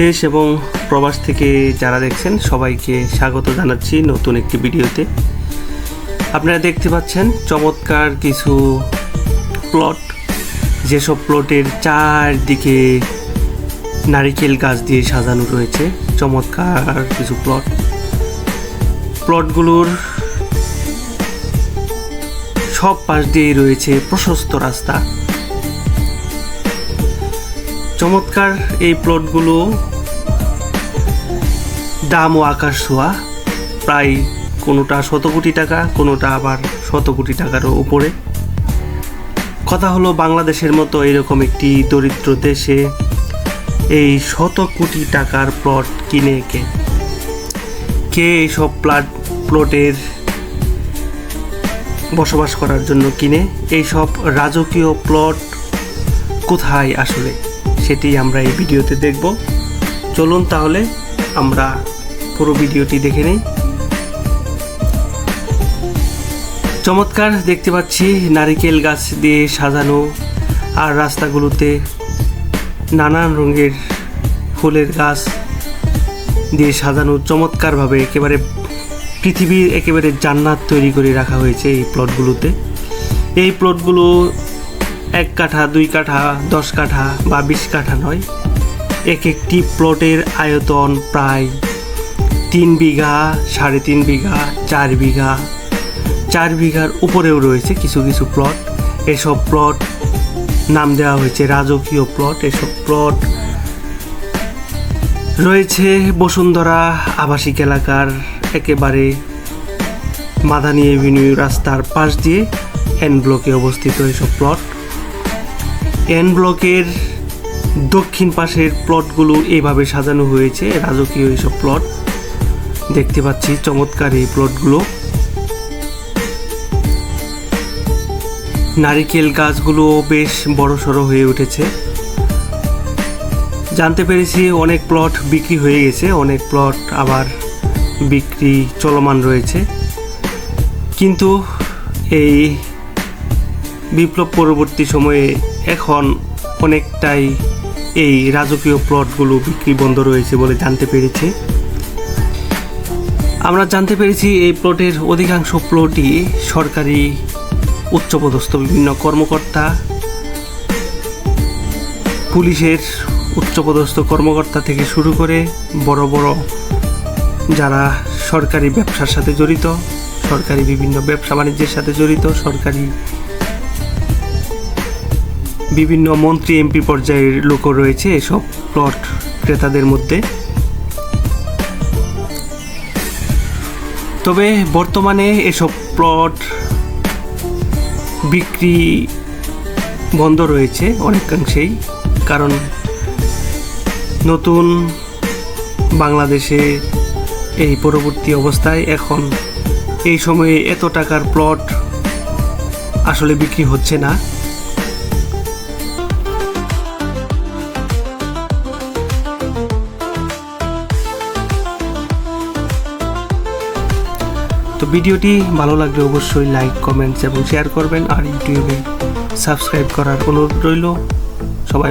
দেশ এবং প্রবাস থেকে যারা দেখছেন, সবাইকে স্বাগত জানাচ্ছি নতুন একটি ভিডিওতে। আপনারা দেখতে পাচ্ছেন চমৎকার কিছু প্লট যেসব প্লটের চারদিকে নারিকেল গাছ দিয়ে সাজানো রয়েছে, চমৎকার কিছু প্লট প্লটগুলোর সব পাশ দিয়েই রয়েছে প্রশস্ত রাস্তা। চমৎকার এই প্লটগুলো দাম ও আকাশ ছোঁয়া, প্রায় কোনোটা শত কোটি টাকা, কোনোটা আবার শত কোটি টাকারও উপরে। কথা হলো বাংলাদেশের মতো এরকম একটি দরিদ্র দেশে এই শত কোটি টাকার প্লট কিনে কে? কে এইসব প্লাট, প্লটের বসবাস করার জন্য কিনে? এইসব রাজকীয় প্লট কোথায় আসলে? সেটি আমরা এই ভিডিওতে দেখব। চলুন তাহলে আমরা পুরো ভিডিওটি দেখে নিই। চমৎকার দেখতে পাচ্ছি নারিকেল গাছ দিয়ে সাজানো আর রাস্তাগুলোতে নানান রঙের ফুলের গাছ দিয়ে সাজানো চমৎকারভাবে একেবারে পৃথিবীর একেবারে জান্নাত তৈরি করে রাখা হয়েছে এই প্লটগুলোতে এই প্লটগুলো এক কাঠা, দুই কাঠা, দশ কাঠা বা বিশ কাঠা নয়। এক একটি প্লটের আয়তন প্রায় তিন বিঘা, সাড়ে তিন বিঘা, চার বিঘা। চার বিঘার উপরেও রয়েছে কিছু কিছু প্লট। এসব প্লট নাম দেওয়া হয়েছে রাজকীয় প্লট। এসব প্লট রয়েছে বসুন্ধরা আবাসিক এলাকার একেবারে মাদানী এভিনিউ রাস্তার পাশ দিয়ে এন ব্লকে অবস্থিত এসব প্লট। এন ব্লকের দক্ষিণ পাশের প্লটগুলো এইভাবে সাজানো হয়েছে, রাজকীয় এইসব প্লট। দেখতে পাচ্ছি চমৎকার এই প্লটগুলো। নারিকেল গাছগুলো বেশ বড় সড়ো হয়ে উঠেছে। জানতে পেরেছি অনেক প্লট বিক্রি হয়ে গেছে, অনেক প্লট আবার বিক্রি চলমান রয়েছে। কিন্তু এই বিপ্লব পরবর্তী সময়ে এখন অনেকটাই এই রাজকীয় প্লটগুলো বিক্রি বন্ধ রয়েছে বলে জানতে পেরেছি। আমরা জানতে পেরেছি এই প্লটের অধিকাংশ প্লটই সরকারি উচ্চপদস্থ বিভিন্ন কর্মকর্তা, পুলিশের উচ্চপদস্থ কর্মকর্তা থেকে শুরু করে বড় বড় যারা সরকারি ব্যবসার সাথে জড়িত, সরকারি বিভিন্ন ব্যবসা বাণিজ্যের সাথে জড়িত, সরকারি বিভিন্ন মন্ত্রী, এমপি পর্যায়ের লোকও রয়েছে এসব প্লট ক্রেতাদের মধ্যে। তবে বর্তমানে এসব প্লট বিক্রি বন্ধ রয়েছে অনেকাংশেই, কারণ নতুন বাংলাদেশে এই পরবর্তী অবস্থায় এখন এই সময়ে এত টাকার প্লট আসলে বিক্রি হচ্ছে না। ভিডিওটি ভালো লাগলে অবশ্যই লাইক কমেন্টস এবং শেয়ার করবেন আর ইউটিউবে সাবস্ক্রাইব করার অনুরোধ রইল। সবাই